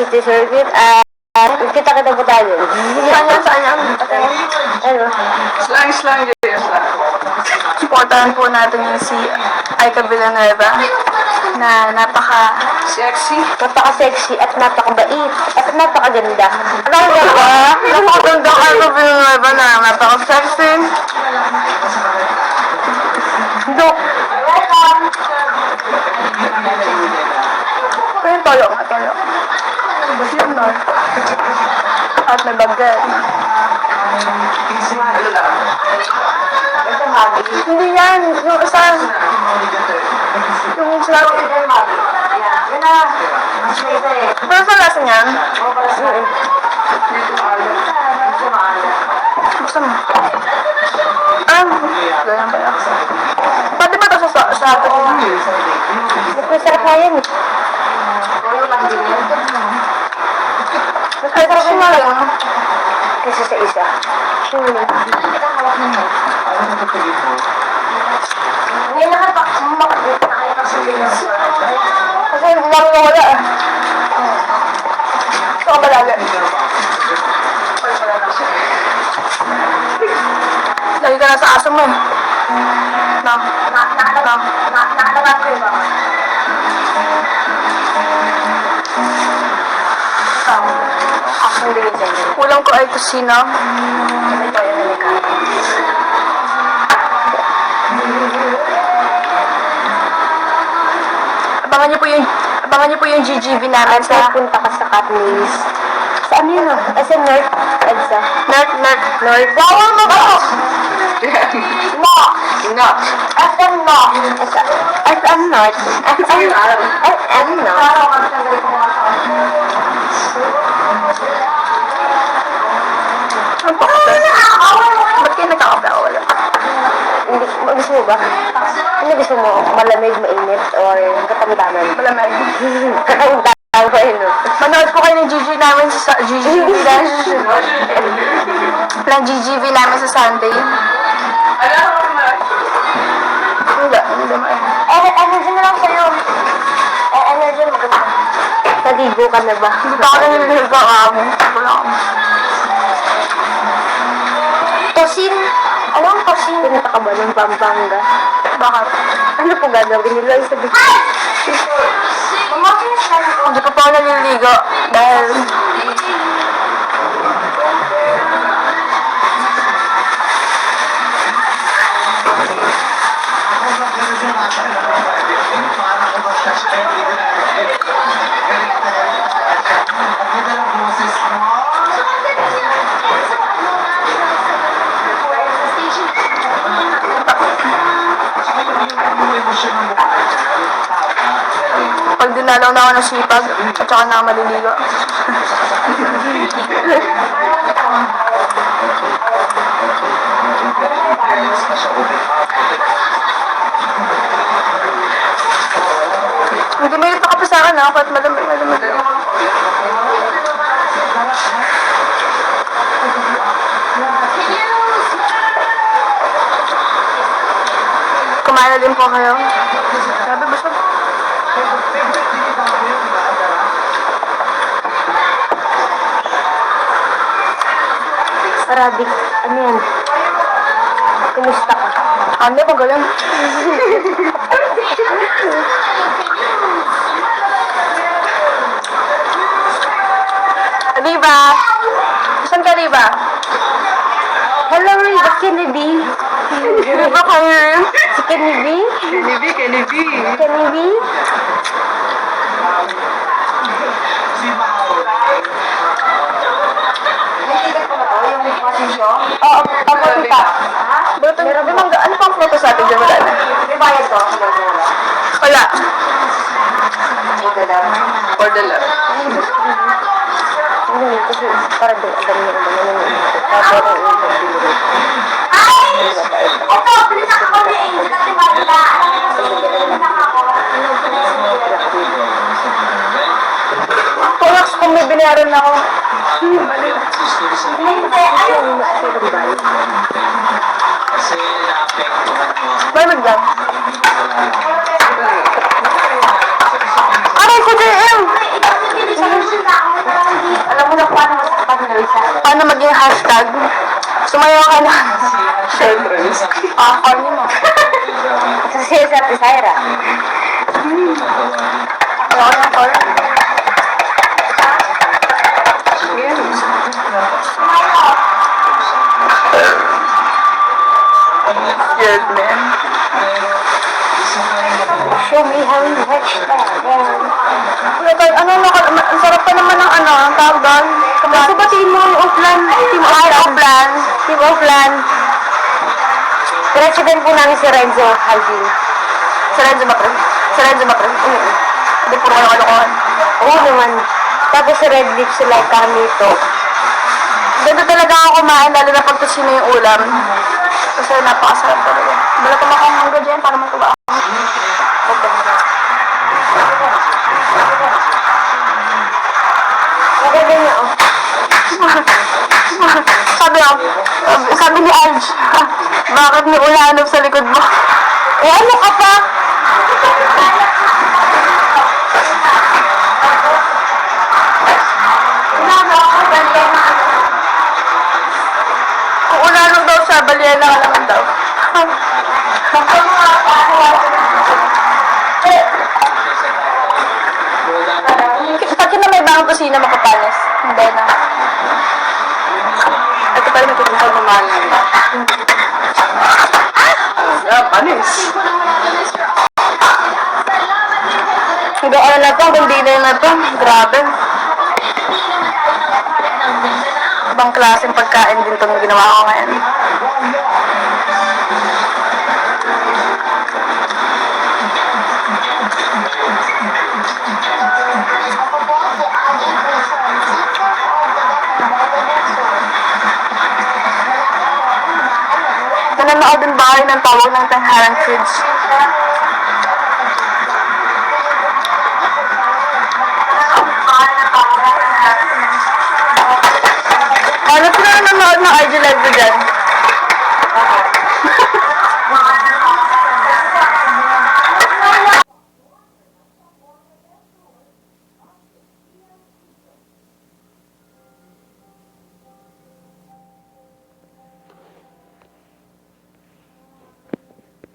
City Circuit at kita-kita po tayo. Saan yan? Saan yan? Ano? Slang, slang, yun, slang. Supportahan po natin yung si Aika Villanueva na napaka Sexy. Napaka-sexy at napakabait at napakaganda. Ano ang ganda? napakaganda kay Aika Villanueva na napaka-sexy. Dok. Pero yung toyo no. At may bagay. Hindi yan. Yung isa. Yung sinabi. Yan na. Pero sa lasa niyan, gusto mo. Ah, ganyan ba yan? Pwede ba ito sa sa sa atin? Mas masarap nga yan lang din yan. Yung mga lang. Kaysa sa isa. Sure. Ngayon na ba? Makakita na kayo kasi Kasi hindi namin nawala eh. Ito ka ba lagi? Ka na sa aso mo eh. Na, na, na, na. Nakalabat Kulang ko ay kusina. Ito yung nalikha. Abangan niyo po yung abangan niyo po yung GGV namin At sa punta ka sa Katniss. Saan yun ah? As in North Edsa. Nerd Nerd North. Bawal mo ba? No. No. SM no. SM North. SM SM North. Ba't kayo nagkakabawala? Hindi, gusto mo ba? Ano gusto mo? Malamig, mainit, or katamtaman? Malamig. Yun, no? Manood po kayo ng GG namin sa GGV dash. ng GGV namin sa Sunday. Naman. Hindi, eh. Naligo ka na ba? Hindi pa ako naniligo ako. Wala. Tosin. Ano ang tosin? Pinata ka ba ng Pampanga? Bakit? Ano po gagawin nila? Sabi ko. Hindi pa po ako naliligo dahil pag dinalaw na ako ng at saka na maliligo. Ito ka pa sa akin ha, kahit malamig, malamig. Kumain na din po kayo. Sabi, basta Arabic. Ano yan? Kumusta ka? Ano ba ganyan? Riba! Saan ka, Riba? Hello, Riva Kennedy. Riba ka rin? Si Kennedy? Kennedy, Kennedy. Kennedy? Oo, ako tita. Buto, may mangga. Ano pang photo sa atin dyan? Wala na. May bayad to. Wala. For the love. Ano? Kasi para doon, ang dami nila naman yun. Tapos, Ito, bilis ako ni Angel natin maganda. Tulox kung may binayaran na ako. Hindi, ayun. Malamig lang. Aray ko, JM! Alam mo na paano masakpan na isa. Paano maging hashtag? Sumayaw ka na. Siyempre. Corny mo. Kasi sa Pisayra. Ayoko ng corny. Scared man. Show me how you. Wala tayo, ano, naka, ang sarap pa naman ng ano, ang tawag doon. Kasi batiin mo ang Upland. Team. Upland. Team Upland. Diretso din po namin si Renzo Haldin. Sa Renzo Macron. Sa Renzo Macron. Oo. Hindi puro kayo kalokohan. Oo naman. Tapos si Red Lips sila kami to. Ganda talaga ako kumain, lalo na pag tusino yung ulam. Kasi napakasarap talaga. Bala ko makahangga dyan para matuwa. Maganda niya oh. sabi ko, sabi ni Alj, bakit may ulanov sa likod mo? Eh ano ka pa? Balyena ka naman daw. Pati na may bagong kusina makapalas. Hindi na. Ito pala may kukuha naman. Ah, panis. Hindi ano na to, hindi na na to. Grabe. Ibang klaseng pagkain din itong ginawa ko ngayon. Nanonood din ba kayo ng tawag ng Tangharang Kids?